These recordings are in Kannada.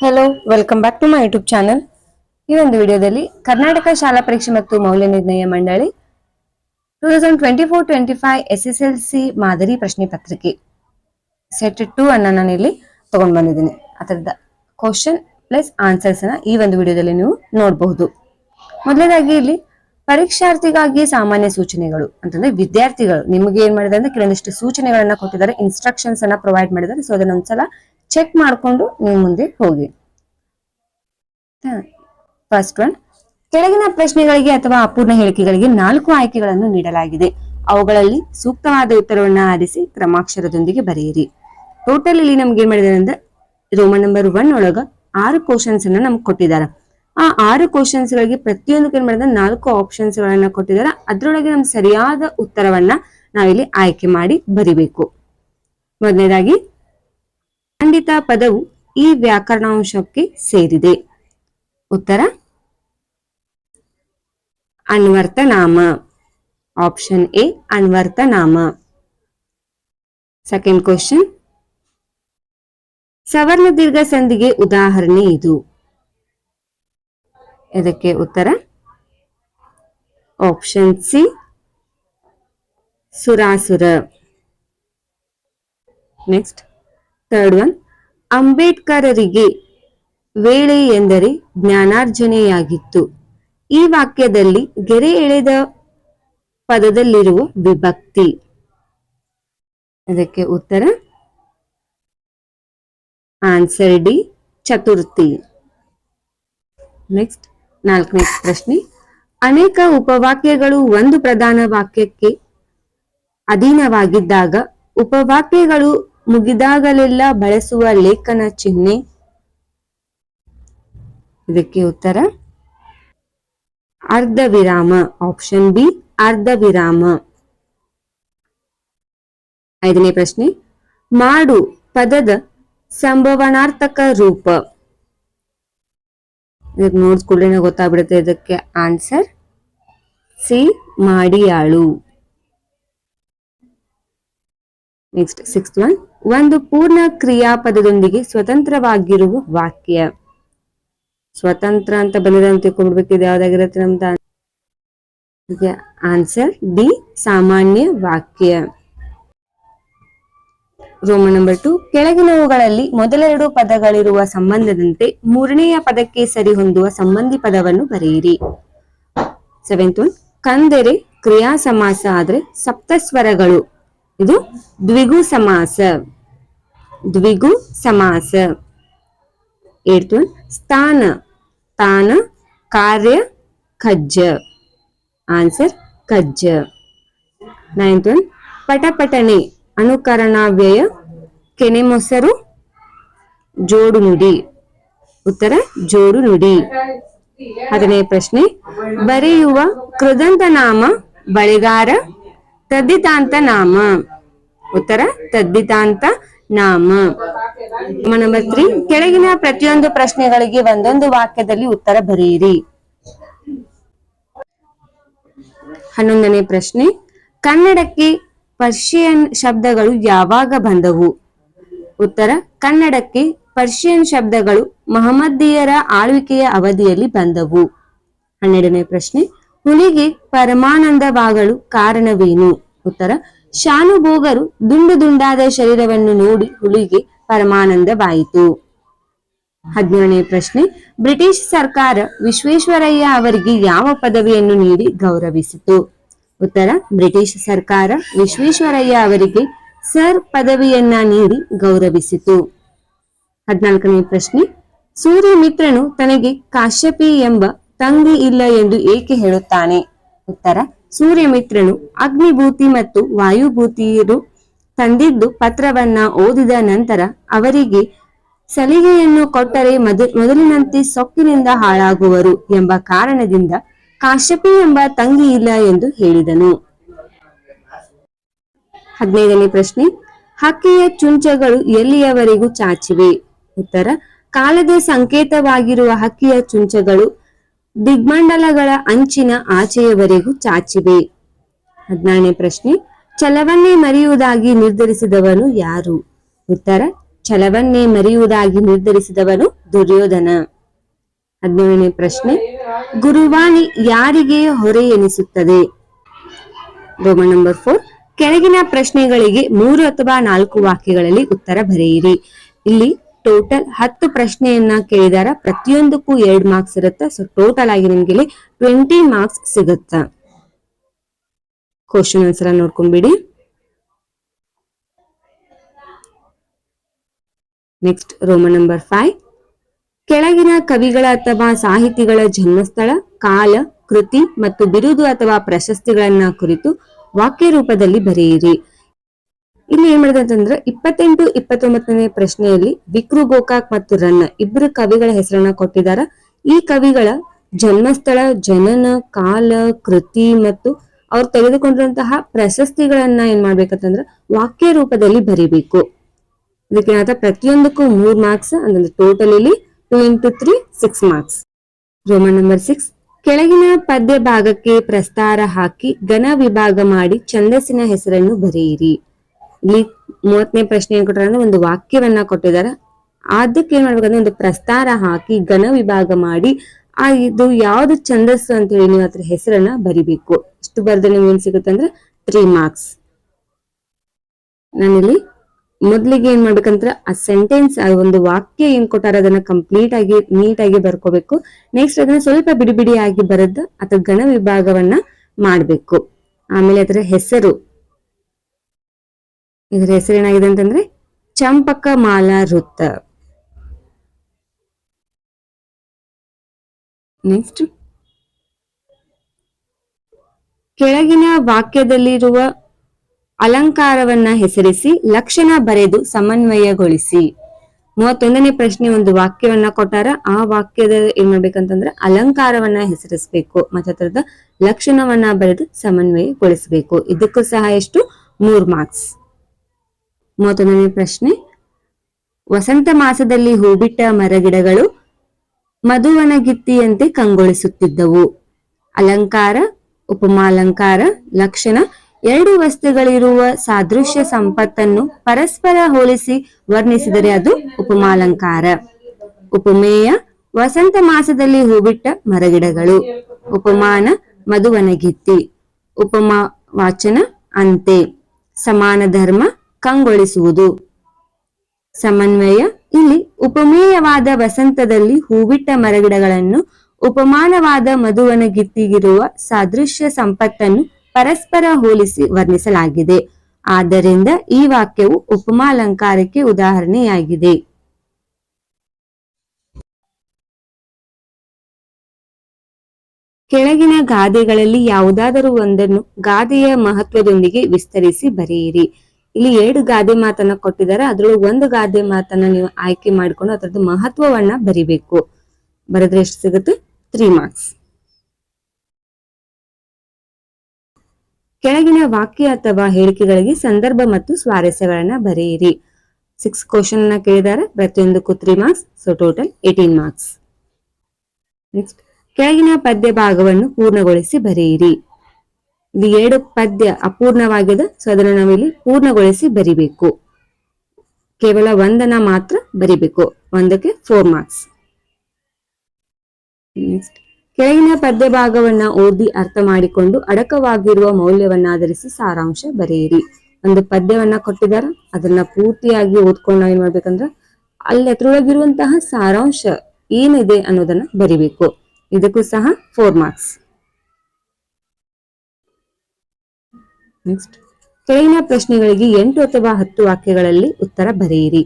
Hello welcome back to my YouTube channel ಈ ಒಂದು ವಿಡಿಯೋದಲ್ಲಿ ಕರ್ನಾಟಕ ಶಾಲಾ ಪರೀಕ್ಷೆ ಮತ್ತು ಮೌಲ್ಯ ನಿರ್ಣಯ ಮಂಡಳಿ two thousand twenty four twenty five S S L C ಮಾದರಿ ಪ್ರಶ್ನೆ ಪತ್ರಿಕೆ ಸೆಟ್ ಟೂ ಅನ್ನ ನಾನು ಇಲ್ಲಿ ತಗೊಂಡ್ ಬಂದಿದ್ದೀನಿ. ಅದರದ ಕ್ವಶನ್ ಪ್ಲಸ್ ಆನ್ಸರ್ಸ್ ಅನ್ನ ಈ ಒಂದು ವಿಡಿಯೋದಲ್ಲಿ ನೀವು ನೋಡಬಹುದು. ಮೊದಲನೇದಾಗಿ ಇಲ್ಲಿ ಪರೀಕ್ಷಾರ್ಥಿಗಾಗಿ ಸಾಮಾನ್ಯ ಸೂಚನೆಗಳು ಅಂತಂದ್ರೆ ವಿದ್ಯಾರ್ಥಿಗಳು ನಿಮಗೆ ಏನ್ ಮಾಡಿದ್ದಾರೆ ಅಂದ್ರೆ ಕೆಲವೊಂದಿಷ್ಟು ಸೂಚನೆಗಳನ್ನ ಕೊಟ್ಟಿದ್ದಾರೆ ಇನ್ಸ್ಟ್ರಕ್ಷನ್ಸ್ ಅನ್ನ ಪ್ರೊವೈಡ್ ಮಾಡಿದ್ದಾರೆ. ಸೊ ಅದನ್ನ ಒಂದ್ಸಲ ಚೆಕ್ ಮಾಡ್ಕೊಂಡು ನೀವು ಮುಂದೆ ಹೋಗಿ. ಫಸ್ಟ್ ಒನ್ ಕೆಳಗಿನ ಪ್ರಶ್ನೆಗಳಿಗೆ ಅಥವಾ ಅಪೂರ್ಣ ಹೇಳಿಕೆಗಳಿಗೆ ನಾಲ್ಕು ಆಯ್ಕೆಗಳನ್ನು ನೀಡಲಾಗಿದೆ. ಅವುಗಳಲ್ಲಿ ಸೂಕ್ತವಾದ ಉತ್ತರವನ್ನು ಆರಿಸಿ ಕ್ರಮಾಕ್ಷರದೊಂದಿಗೆ ಬರೆಯಿರಿ. ಟೋಟಲ್ ಇಲ್ಲಿ ನಮ್ಗೆ ಏನ್ ಮಾಡಿದ್ದಾರೆ ಅಂದ್ರೆ ರೋಮನ್ ನಂಬರ್ ಒನ್ ಒಳಗ ಆರು ಕ್ವಶನ್ಸ್ ಅನ್ನ ನಮ್ಗೆ ಕೊಟ್ಟಿದ್ದಾರೆ. ಆ ಆರು ಕ್ವಶನ್ಸ್ ಗಳಿಗೆ ಪ್ರತಿಯೊಂದಕ್ಕೆ ಏನ್ ಮಾಡಿದ್ರೆ ನಾಲ್ಕು ಆಪ್ಷನ್ಸ್ ಗಳನ್ನ ಕೊಟ್ಟಿದ್ದಾರೆ. ಅದ್ರೊಳಗೆ ನಮ್ಗೆ ಸರಿಯಾದ ಉತ್ತರವನ್ನ ನಾವಿಲ್ಲಿ ಆಯ್ಕೆ ಮಾಡಿ ಬರಿಬೇಕು. ಮೊದಲನೇದಾಗಿ ಖಂಡಿತ ಪದವು ಈ ವ್ಯಾಕರಣಾಂಶಕ್ಕೆ ಸೇರಿದೆ. ಉತ್ತರ? ಅನ್ವರ್ತನಾಮ. ಆಪ್ಷನ್ ಎ, ಅನ್ವರ್ತನಾಮ. ಸೆಕೆಂಡ್ ಕ್ವಶನ್ ಸವರ್ಣ ದೀರ್ಘ ಸಂಧಿಗೆ ಉದಾಹರಣೆ ಇದು. ಇದಕ್ಕೆ ಉತ್ತರ? ಆಪ್ಷನ್ ಸಿ, ಸುರಾಸುರ. ನೆಕ್ಸ್ಟ್. ಥರ್ಡ್ ಒನ್ ಅಂಬೇಡ್ಕರರಿಗೆ ವೇಳೆ ಎಂದರೆ ಜ್ಞಾನಾರ್ಜನೆಯಾಗಿತ್ತು. ಈ ವಾಕ್ಯದಲ್ಲಿ ಗೆರೆ ಎಳೆದ ಪದದಲ್ಲಿರುವ ವಿಭಕ್ತಿ. ಅದಕ್ಕೆ ಉತ್ತರ, ಆನ್ಸರ್ ಡಿ, ಚತುರ್ಥಿ. ನೆಕ್ಸ್ಟ್ ನಾಲ್ಕನೇ ಪ್ರಶ್ನೆ. ಅನೇಕ ಉಪವಾಕ್ಯಗಳು ಒಂದು ಪ್ರಧಾನ ವಾಕ್ಯಕ್ಕೆ ಅಧೀನವಾಗಿದ್ದಾಗ ಉಪವಾಕ್ಯಗಳು ಮುಗಿದಾಗಲೆಲ್ಲ ಬಳಸುವ ಲೇಖನ ಚಿಹ್ನೆ. ಇದಕ್ಕೆ ಉತ್ತರ, ಅರ್ಧ ವಿರಾಮ ಆಪ್ಷನ್ ಬಿ ಅರ್ಧ ವಿರಾಮ. ಐದನೇ ಪ್ರಶ್ನೆ, ಮಾಡು ಪದದ ಸಂಭವನಾರ್ಥಕ ರೂಪ. ಇದಕ್ಕೆ ನೋಡ್ಸ್ಕೊಳ್ಳೆ ಗೊತ್ತಾಗ್ಬಿಡುತ್ತೆ ಇದಕ್ಕೆ ಆನ್ಸರ್. ಸಿ, ಮಾಡಿಯಾಳು. ನೆಕ್ಸ್ಟ್ ಸಿಕ್ಸ್ ಒನ್ ಒಂದು ಪೂರ್ಣ ಕ್ರಿಯಾಪದದೊಂದಿಗೆ ಸ್ವತಂತ್ರವಾಗಿರುವ ವಾಕ್ಯ. ಸ್ವತಂತ್ರ ಅಂತ ಬಂದಿದೆ ಅಂತ ನಮ್ದು ಆನ್ಸರ್ ಡಿ, ಸಾಮಾನ್ಯ ವಾಕ್ಯ. ರೋಮನ್ ನಂಬರ್ ಟು ಕೆಳಗಿನವುಗಳಲ್ಲಿ ಮೊದಲೆರಡು ಪದಗಳಿರುವ ಸಂಬಂಧದಂತೆ ಮೂರನೆಯ ಪದಕ್ಕೆ ಸರಿ ಹೊಂದುವ ಸಂಬಂಧಿ ಪದವನ್ನು ಬರೆಯಿರಿ. ಸೆವೆಂತ್ ಒನ್ ಕಂದೆರೆ ಕ್ರಿಯಾ ಸಮಾಸ ಆದ್ರೆ ಸಪ್ತಸ್ವರಗಳು. ಇದು ದ್ವಿಗು ಸಮಾಸ. ದ್ವಿಗು ಸಮಾಸ. ಒನ್ ಸ್ಥಾನ. ತಾನ, ಕಾರ್ಯ ಖಜ್ಜ ಆನ್ಸರ್ ಖಜ್ಜ ನೈನ್ತ್ ಒನ್ ಪಟಪಟನೆ, ಅನುಕರಣಾವ್ಯಯ ಕೆನೆ ಮೊಸರು ಜೋಡು ನುಡಿ ಉತ್ತರ ಜೋಡು ನುಡಿ ಹದಿನೈದು ಪ್ರಶ್ನೆ. ಬರೆಯುವ ಕೃದಂತ ನಾಮ ಬಳೆಗಾರ ತದ್ದಿತಾಂತ ನಾಮ. ಉತ್ತರ ತದ್ದಿತಾಂತ ನಾಮ. ನಂಬರ್ ತ್ರೀ ಕೆಳಗಿನ ಪ್ರತಿಯೊಂದು ಪ್ರಶ್ನೆಗಳಿಗೆ ಒಂದೊಂದು ವಾಕ್ಯದಲ್ಲಿ ಉತ್ತರ ಬರೆಯಿರಿ. ಹನ್ನೊಂದನೇ ಪ್ರಶ್ನೆ, ಕನ್ನಡಕ್ಕೆ ಪರ್ಷಿಯನ್ ಶಬ್ದಗಳು ಯಾವಾಗ ಬಂದವು? ಉತ್ತರ, ಕನ್ನಡಕ್ಕೆ ಪರ್ಷಿಯನ್ ಶಬ್ದಗಳು ಮಹಮ್ಮದೀಯರ ಆಳ್ವಿಕೆಯ ಅವಧಿಯಲ್ಲಿ ಬಂದವು. ಹನ್ನೆರಡನೇ ಪ್ರಶ್ನೆ ಹುಲಿಗೆ ಪರಮಾನಂದವಾಗಲು ಕಾರಣವೇನು? ಉತ್ತರ, ಶಾನುಭೋಗರು ದುಂಡು ದುಂಡಾದ ಶರೀರವನ್ನು ನೋಡಿ ಹುಲಿಗೆ ಪರಮಾನಂದವಾಯಿತು. ಹದಿನೇಳನೇ ಪ್ರಶ್ನೆ, ಬ್ರಿಟಿಷ್ ಸರ್ಕಾರ ವಿಶ್ವೇಶ್ವರಯ್ಯ ಅವರಿಗೆ ಯಾವ ಪದವಿಯನ್ನು ನೀಡಿ ಗೌರವಿಸಿತು? ಉತ್ತರ, ಬ್ರಿಟಿಷ್ ಸರ್ಕಾರ ವಿಶ್ವೇಶ್ವರಯ್ಯ ಅವರಿಗೆ ಸರ್ ಪದವಿಯನ್ನ ನೀಡಿ ಗೌರವಿಸಿತು. ಹದಿನಾಲ್ಕನೇ ಪ್ರಶ್ನೆ, ಸೂರ್ಯಮಿತ್ರನು ತನಗೆ ಕಾಶ್ಯಪಿ ಎಂಬ ತಂಗಿ ಇಲ್ಲ ಎಂದು ಏಕೆ ಹೇಳುತ್ತಾನೆ? ಉತ್ತರ, ಸೂರ್ಯಮಿತ್ರನು ಅಗ್ನಿಭೂತಿ ಮತ್ತು ವಾಯುಭೂತಿಯರು ತಂದಿದ್ದು ಪತ್ರವನ್ನ ಓದಿದ ನಂತರ ಅವರಿಗೆ ಸಲಿಗೆಯನ್ನು ಕೊಟ್ಟರೆ ಮೊದ, ಮೊದಲಿನಂತೆ ಸೊಕ್ಕಿನಿಂದ ಹಾಳಾಗುವರು ಎಂಬ ಕಾರಣದಿಂದ ಕಾಶ್ಯಪಿ ಎಂಬ ತಂಗಿ ಇಲ್ಲ ಎಂದು ಹೇಳಿದನು. ಹದಿನೈದನೇ ಪ್ರಶ್ನೆ, ಹಕ್ಕಿಯ ಚುಂಚಗಳು ಎಲ್ಲಿಯವರೆಗೂ ಚಾಚಿವೆ? ಉತ್ತರ, ಕಾಲದ ಸಂಕೇತವಾಗಿರುವ ಹಕ್ಕಿಯ ಚುಂಚಗಳು ದಿಗ್ಮಂಡಲಗಳ ಅಂಚಿನ ಆಚೆಯವರೆಗೂ ಚಾಚಿವೆ. ಹದಿನಾರನೇ ಪ್ರಶ್ನೆ, ಛಲವನ್ನೇ ಮರೆಯುವುದಾಗಿ ನಿರ್ಧರಿಸಿದವನು ಯಾರು? ಉತ್ತರ, ಛಲವನ್ನೇ ಮರೆಯುವುದಾಗಿ ನಿರ್ಧರಿಸಿದವನು ದುರ್ಯೋಧನ. ಹದಿನೇಳನೇ ಪ್ರಶ್ನೆ, ಗುರುವಾಣಿ ಯಾರಿಗೆ ಹೊರೆ ಎನಿಸುತ್ತದೆ? ರೋಮನ್ ನಂಬರ್ ಫೋರ್, ಕೆಳಗಿನ ಪ್ರಶ್ನೆಗಳಿಗೆ ಮೂರು ಅಥವಾ ನಾಲ್ಕು ವಾಕ್ಯಗಳಲ್ಲಿ ಉತ್ತರ ಬರೆಯಿರಿ. ಇಲ್ಲಿ ಟೋಟಲ್ ಹತ್ತು ಪ್ರಶ್ನೆಯನ್ನ ಕೇಳಿದಾರ. ಪ್ರತಿಯೊಂದಕ್ಕೂ ಎರಡ್ ಮಾರ್ಕ್ಸ್ ಇರುತ್ತೆ. ಸೊ ಟೋಟಲ್ ಆಗಿ ನಿಮ್ಗೆ ಇಲ್ಲಿ ಟ್ವೆಂಟಿ ಮಾರ್ಕ್ಸ್ ಸಿಗುತ್ತ. ಕ್ವಶನ್ ಆನ್ಸರ್ ನೋಡ್ಕೊಂಡ್ಬಿಡಿ. ನೆಕ್ಸ್ಟ್ ರೋಮನ್ ನಂಬರ್ ಫೈವ್ ಕೆಳಗಿನ ಕವಿಗಳ ಅಥವಾ ಸಾಹಿತಿಗಳ ಜನ್ಮಸ್ಥಳ, ಕಾಲ, ಕೃತಿ ಮತ್ತು ಬಿರುದು ಅಥವಾ ಪ್ರಶಸ್ತಿಗಳನ್ನ ಕುರಿತು ವಾಕ್ಯ ರೂಪದಲ್ಲಿ ಬರೆಯಿರಿ. ಇಲ್ಲಿ ಏನ್ ಮಾಡಿದೆ ಅಂತಂದ್ರೆ ಇಪ್ಪತ್ತೆಂಟು, ಇಪ್ಪತ್ತೊಂಬತ್ತನೇ ಪ್ರಶ್ನೆಯಲ್ಲಿ ವಿಕ್ರು ಗೋಕಾಕ್ ಮತ್ತು ರನ್ನ ಇಬ್ಬರು ಕವಿಗಳ ಹೆಸರನ್ನ ಕೊಟ್ಟಿದ್ದಾರೆ ಈ ಕವಿಗಳ ಜನ್ಮಸ್ಥಳ, ಜನನ, ಕಾಲ, ಕೃತಿ ಮತ್ತು ಅವ್ರು ತೆಗೆದುಕೊಂಡಿರುವಂತಹ ಪ್ರಶಸ್ತಿಗಳನ್ನ ಏನ್ ಮಾಡ್ಬೇಕಂತಂದ್ರೆ ವಾಕ್ಯ ರೂಪದಲ್ಲಿ ಬರಿಬೇಕು. ಇದಕ್ಕೆ ಪ್ರತಿಯೊಂದಕ್ಕೂ ಮೂರ್ ಮಾರ್ಕ್ಸ್ ಅಂದ್ರೆ ಟೋಟಲ್ ಇಲ್ಲಿ two into three six marks Roman number six ಕೆಳಗಿನ ಪದ್ಯ ಭಾಗಕ್ಕೆ ಪ್ರಸ್ತಾರ ಹಾಕಿ ಘನ ವಿಭಾಗ ಮಾಡಿ ಛಂದಸ್ಸಿನ ಹೆಸರನ್ನು ಬರೆಯಿರಿ. ಇಲ್ಲಿ ಮೂವತ್ತನೇ ಪ್ರಶ್ನೆ ಏನ್ ಕೊಟ್ಟಾರೆ ಅಂದ್ರೆ ಒಂದು ವಾಕ್ಯವನ್ನ ಕೊಟ್ಟಿದ್ದಾರೆ. ಅದಕ್ಕೆ ಏನ್ ಮಾಡ್ಬೇಕಂದ್ರೆ ಒಂದು ಪ್ರಸ್ತಾರ ಹಾಕಿ ಘನ ವಿಭಾಗ ಮಾಡಿ, ಆ ಇದು ಯಾವ್ದು ಛಂದಸ್ಸು ಅಂತ ಹೇಳಿ ನೀವು ಅದ್ರ ಹೆಸರನ್ನ ಬರಿಬೇಕು. ಇಷ್ಟು ಬರ್ದ್ರೆ ನಿಮ್ಗೆ ಏನ್ ಸಿಗುತ್ತೆ ಅಂದ್ರೆ ತ್ರೀ ಮಾರ್ಕ್ಸ್ ನಾನಿಲ್ಲಿ ಮೊದ್ಲಿಗೆ ಏನ್ ಮಾಡ್ಬೇಕಂದ್ರೆ ಆ ಸೆಂಟೆನ್ಸ್ ಆ ಒಂದು ವಾಕ್ಯ ಏನ್ ಕೊಟ್ಟಾರ ಅದನ್ನ ಕಂಪ್ಲೀಟ್ ಆಗಿ ನೀಟ್ ಆಗಿ ಬರ್ಕೋಬೇಕು. ನೆಕ್ಸ್ಟ್ ಅದನ್ನ ಸ್ವಲ್ಪ ಬಿಡಿ ಬಿಡಿ ಆಗಿ ಬರೆದು ಅಥವಾ ಗಣ ವಿಭಾಗವನ್ನ ಮಾಡ್ಬೇಕು. ಆಮೇಲೆ ಅದರ ಹೆಸರು. ಇದರ ಹೆಸರು ಏನಾಗಿದೆ ಅಂತಂದ್ರೆ ಚಂಪಕ ಮಾಲಾ ವೃತ್ತ. ನೆಕ್ಸ್ಟ್ ಕೆಳಗಿನ ವಾಕ್ಯದಲ್ಲಿರುವ ಅಲಂಕಾರವನ್ನ ಹೆಸರಿಸಿ ಲಕ್ಷಣ ಬರೆದು ಸಮನ್ವಯಗೊಳಿಸಿ. ಮೂವತ್ತೊಂದನೇ ಪ್ರಶ್ನೆ ಒಂದು ವಾಕ್ಯವನ್ನ ಕೊಟ್ಟಾರ, ಆ ವಾಕ್ಯದ ಏನ್ ಮಾಡ್ಬೇಕಂತಂದ್ರೆ ಅಲಂಕಾರವನ್ನ ಹೆಸರಿಸಬೇಕು ಮತ್ತೆ ಅದರದ ಲಕ್ಷಣವನ್ನ ಬರೆದು ಸಮನ್ವಯಗೊಳಿಸಬೇಕು. ಇದಕ್ಕೂ ಸಹ ಎಷ್ಟು? ಮೂರ್ ಮಾರ್ಕ್ಸ್ ಮೂವತ್ತೊಂದನೇ ಪ್ರಶ್ನೆ. ವಸಂತ ಮಾಸದಲ್ಲಿ ಹೂಬಿಟ್ಟ ಮರಗಿಡಗಳು ಮಧುವನಗಿತ್ತಿಯಂತೆ ಕಂಗೊಳಿಸುತ್ತಿದ್ದವು. ಅಲಂಕಾರ, ಉಪಮಾಲಂಕಾರ, ಲಕ್ಷಣ ಎರಡು ವಸ್ತುಗಳಿರುವ ಸಾದೃಶ್ಯ ಸಂಪತ್ತನ್ನು ಪರಸ್ಪರ ಹೋಲಿಸಿ ವರ್ಣಿಸಿದರೆ ಅದು ಉಪಮಾಲಂಕಾರ. ಉಪಮೇಯ, ವಸಂತ ಮಾಸದಲ್ಲಿ ಹೂಬಿಟ್ಟ ಮರಗಿಡಗಳು. ಉಪಮಾನ, ಮಧುವನಗಿತ್ತಿ. ಉಪಮಾ ವಾಚನ, ಅಂತೆ. ಸಮಾನ ಧರ್ಮ ಕಂಗೊಳಿಸುವುದು. ಸಮನ್ವಯ. ಇಲ್ಲಿ ಉಪಮೇಯವಾದ ವಸಂತದಲ್ಲಿ ಹೂವಿಟ್ಟ ಮರಗಿಡಗಳನ್ನು, ಉಪಮಾನವಾದ ಮಧುವನ ಗಿತ್ತಿಗಿರುವ ಸಾದೃಶ್ಯ ಸಂಪತ್ತನ್ನು ಪರಸ್ಪರ ಹೋಲಿಸಿ ವರ್ಣಿಸಲಾಗಿದೆ. ಆದ್ದರಿಂದ ಈ ವಾಕ್ಯವು ಉಪಮಾಲಂಕಾರಕ್ಕೆ ಉದಾಹರಣೆಯಾಗಿದೆ. ಕೆಳಗಿನ ಗಾದೆಗಳಲ್ಲಿ ಯಾವುದಾದರೂ ಒಂದನ್ನು ಗಾದೆಯ ಮಹತ್ವದೊಂದಿಗೆ ವಿಸ್ತರಿಸಿ ಬರೆಯಿರಿ. ಇಲ್ಲಿ ಎರಡು ಗಾದೆ ಮಾತನ್ನ ಕೊಟ್ಟಿದ್ದಾರೆ. ಅದ್ರೊಳಗೆ ಒಂದು ಗಾದೆ ಮಾತನ್ನ ನೀವು ಆಯ್ಕೆ ಮಾಡಿಕೊಂಡು ಅದರದ್ದು ಮಹತ್ವವನ್ನ ಬರಿಬೇಕು. ಬರೆದ್ರೆ ಎಷ್ಟು ಸಿಗುತ್ತೆ? ತ್ರೀ ಮಾರ್ಕ್ಸ್ ಕೆಳಗಿನ ವಾಕ್ಯ ಅಥವಾ ಹೇಳಿಕೆಗಳಿಗೆ ಸಂದರ್ಭ ಮತ್ತು ಸ್ವಾರಸ್ಯಗಳನ್ನ ಬರೆಯಿರಿ. ಸಿಕ್ಸ್ ಕ್ವಶನ್ನ ಕೇಳಿದ್ದಾರೆ. ಪ್ರತಿಯೊಂದಕ್ಕೂ three marks so total eighteen marks next ಕೆಳಗಿನ ಪದ್ಯ ಭಾಗವನ್ನು ಪೂರ್ಣಗೊಳಿಸಿ ಬರೆಯಿರಿ. ಇಲ್ಲಿ ಎರಡು ಪದ್ಯ ಅಪೂರ್ಣವಾಗಿದೆ. ಸೊ ಅದನ್ನ ನಾವಿಲ್ಲಿ ಪೂರ್ಣಗೊಳಿಸಿ ಬರಿಬೇಕು. ಕೇವಲ ಒಂದನ್ನ ಮಾತ್ರ ಬರಿಬೇಕು. ಒಂದಕ್ಕೆ ಫೋರ್ ಮಾರ್ಕ್ಸ್ ಕೆಳಗಿನ ಪದ್ಯ ಭಾಗವನ್ನ ಓದಿ ಅರ್ಥ ಮಾಡಿಕೊಂಡು ಅಡಕವಾಗಿರುವ ಮೌಲ್ಯವನ್ನಾಧರಿಸಿ ಸಾರಾಂಶ ಬರೆಯಿರಿ. ಒಂದು ಪದ್ಯವನ್ನ ಕೊಟ್ಟಿದಾರ ಅದನ್ನ ಪೂರ್ತಿಯಾಗಿ ಓದ್ಕೊಂಡು ನಾವ್ ಏನ್ ಮಾಡ್ಬೇಕಂದ್ರ ಅಲ್ಲಿ ಅದ್ರೊಳಗಿರುವಂತಹ ಸಾರಾಂಶ ಏನಿದೆ ಅನ್ನೋದನ್ನ ಬರಿಬೇಕು. ಇದಕ್ಕೂ ಸಹ ಫೋರ್ ಮಾರ್ಕ್ಸ್ ನೆಕ್ಸ್ಟ್ ಕೆಳಗಿನ ಪ್ರಶ್ನೆಗಳಿಗೆ ಎಂಟು ಅಥವಾ ಹತ್ತು ವಾಕ್ಯಗಳಲ್ಲಿ ಉತ್ತರ ಬರೆಯಿರಿ.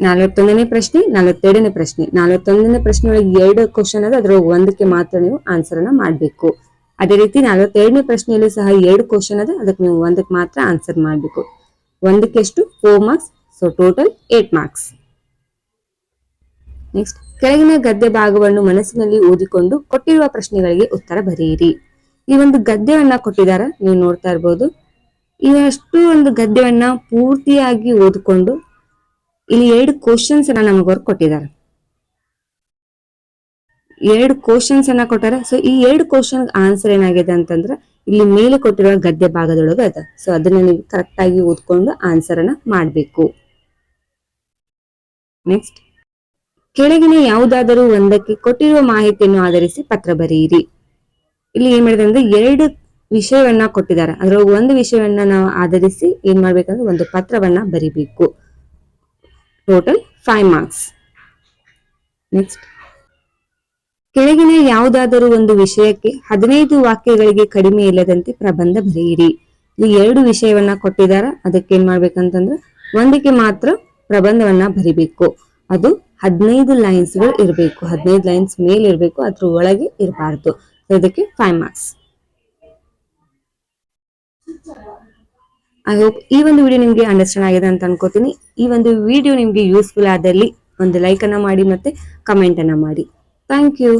ನಲವತ್ತೊಂದನೇ ಪ್ರಶ್ನೆ, ನಲವತ್ತೆರಡನೇ ಪ್ರಶ್ನೆ. ನಲವತ್ತೊಂದನೇ ಪ್ರಶ್ನೆ ಒಳಗೆ ಎರಡು ಕ್ವಶನ್ ಅದ ಅದ್ರ ಒಂದಕ್ಕೆ ಮಾತ್ರ ನೀವು ಆನ್ಸರ್ ಅನ್ನ ಮಾಡಬೇಕು. ಅದೇ ರೀತಿ ನಲವತ್ತೆರಡನೇ ಪ್ರಶ್ನೆಯಲ್ಲೂ ಸಹ ಎರಡು ಕ್ವಶನ್ ಅದ, ಅದಕ್ಕೆ ನೀವು ಒಂದಕ್ಕೆ ಮಾತ್ರ ಆನ್ಸರ್ ಮಾಡಬೇಕು. ಒಂದಕ್ಕೆ ಎಷ್ಟು? Four marks so total eight marks next ಕೆಳಗಿನ ಗದ್ಯ ಭಾಗವನ್ನು ಮನಸ್ಸಿನಲ್ಲಿ ಓದಿಕೊಂಡು ಕೊಟ್ಟಿರುವ ಪ್ರಶ್ನೆಗಳಿಗೆ ಉತ್ತರ ಬರೆಯಿರಿ. ಈ ಒಂದು ಗದ್ಯವನ್ನ ಕೊಟ್ಟಿದ್ದಾರೆ. ನೀವು ನೋಡ್ತಾ ಇರ್ಬೋದು. ಇವಷ್ಟು ಒಂದು ಗದ್ಯವನ್ನ ಪೂರ್ತಿಯಾಗಿ ಓದ್ಕೊಂಡು ಇಲ್ಲಿ ಎರಡು ಕ್ವಶನ್ಸ್ ಅನ್ನ ನಮಗವ್ರು ಕೊಟ್ಟಿದ್ದಾರೆ. ಎರಡು ಕ್ವಶನ್ಸ್ ಅನ್ನ ಕೊಟ್ಟಾರೆ. ಸೊ ಈ ಎರಡು ಕ್ವಶನ್ ಆನ್ಸರ್ ಏನಾಗಿದೆ ಅಂತಂದ್ರೆ, ಇಲ್ಲಿ ಮೇಲೆ ಕೊಟ್ಟಿರುವ ಗದ್ಯ ಭಾಗದೊಳಗೆ ಅದ ಸೊ ಅದನ್ನ ನೀವು ಕರೆಕ್ಟ್ ಆಗಿ ಓದ್ಕೊಂಡು ಆನ್ಸರ್ ಅನ್ನ ಮಾಡ್ಬೇಕು. ನೆಕ್ಸ್ಟ್ ಕೆಳಗಿನ ಯಾವುದಾದರೂ ಒಂದಕ್ಕೆ ಕೊಟ್ಟಿರುವ ಮಾಹಿತಿಯನ್ನು ಆಧರಿಸಿ ಪತ್ರ ಬರೆಯಿರಿ. ಇಲ್ಲಿ ಏನ್ ಮಾಡಿದೆ ಅಂದ್ರೆ ಎರಡು ವಿಷಯವನ್ನ ಕೊಟ್ಟಿದ್ದಾರೆ. ಅದ್ರ ಒಂದು ವಿಷಯವನ್ನ ನಾವು ಆಧರಿಸಿ ಏನ್ ಮಾಡ್ಬೇಕಂದ್ರೆ ಒಂದು ಪತ್ರವನ್ನ ಬರಿಬೇಕು. ಟೋಟಲ್ ಫೈವ್ ಮಾರ್ಕ್ಸ್ ನೆಕ್ಸ್ಟ್ ಕೆಳಗಿನ ಯಾವುದಾದರೂ ಒಂದು ವಿಷಯಕ್ಕೆ ಹದಿನೈದು ವಾಕ್ಯಗಳಿಗೆ ಕಡಿಮೆ ಇಲ್ಲದಂತೆ ಪ್ರಬಂಧ ಬರೆಯಿರಿ. ಇಲ್ಲಿ ಎರಡು ವಿಷಯವನ್ನ ಕೊಟ್ಟಿದ್ದಾರೆ. ಅದಕ್ಕೆ ಏನ್ ಮಾಡ್ಬೇಕಂತಂದ್ರೆ ಒಂದಕ್ಕೆ ಮಾತ್ರ ಪ್ರಬಂಧವನ್ನ ಬರಿಬೇಕು. ಅದು ಹದಿನೈದು ಲೈನ್ಸ್ಗಳು ಇರಬೇಕು. ಹದಿನೈದು ಲೈನ್ಸ್ ಮೇಲೆ ಇರಬೇಕು ಅದ್ರ ಒಳಗೆ ಇರಬಾರ್ದು. ಇದಕ್ಕೆ ಫೈವ್ ಮಾರ್ಕ್ಸ್ ಐ ಹೋಪ್ ಈ ಒಂದು ವಿಡಿಯೋ ನಿಮಗೆ ಅಂಡರ್ಸ್ಟ್ಯಾಂಡ್ ಆಗಿದೆ ಅಂತ ಅನ್ಕೋತೀನಿ. ಈ ಒಂದು ವಿಡಿಯೋ ನಿಮಗೆ ಯೂಸ್ಫುಲ್ ಆದಲ್ಲಿ ಒಂದು ಲೈಕ್ ಅನ್ನ ಮಾಡಿ ಮತ್ತೆ ಕಮೆಂಟ್ ಅನ್ನ ಮಾಡಿ. Thank you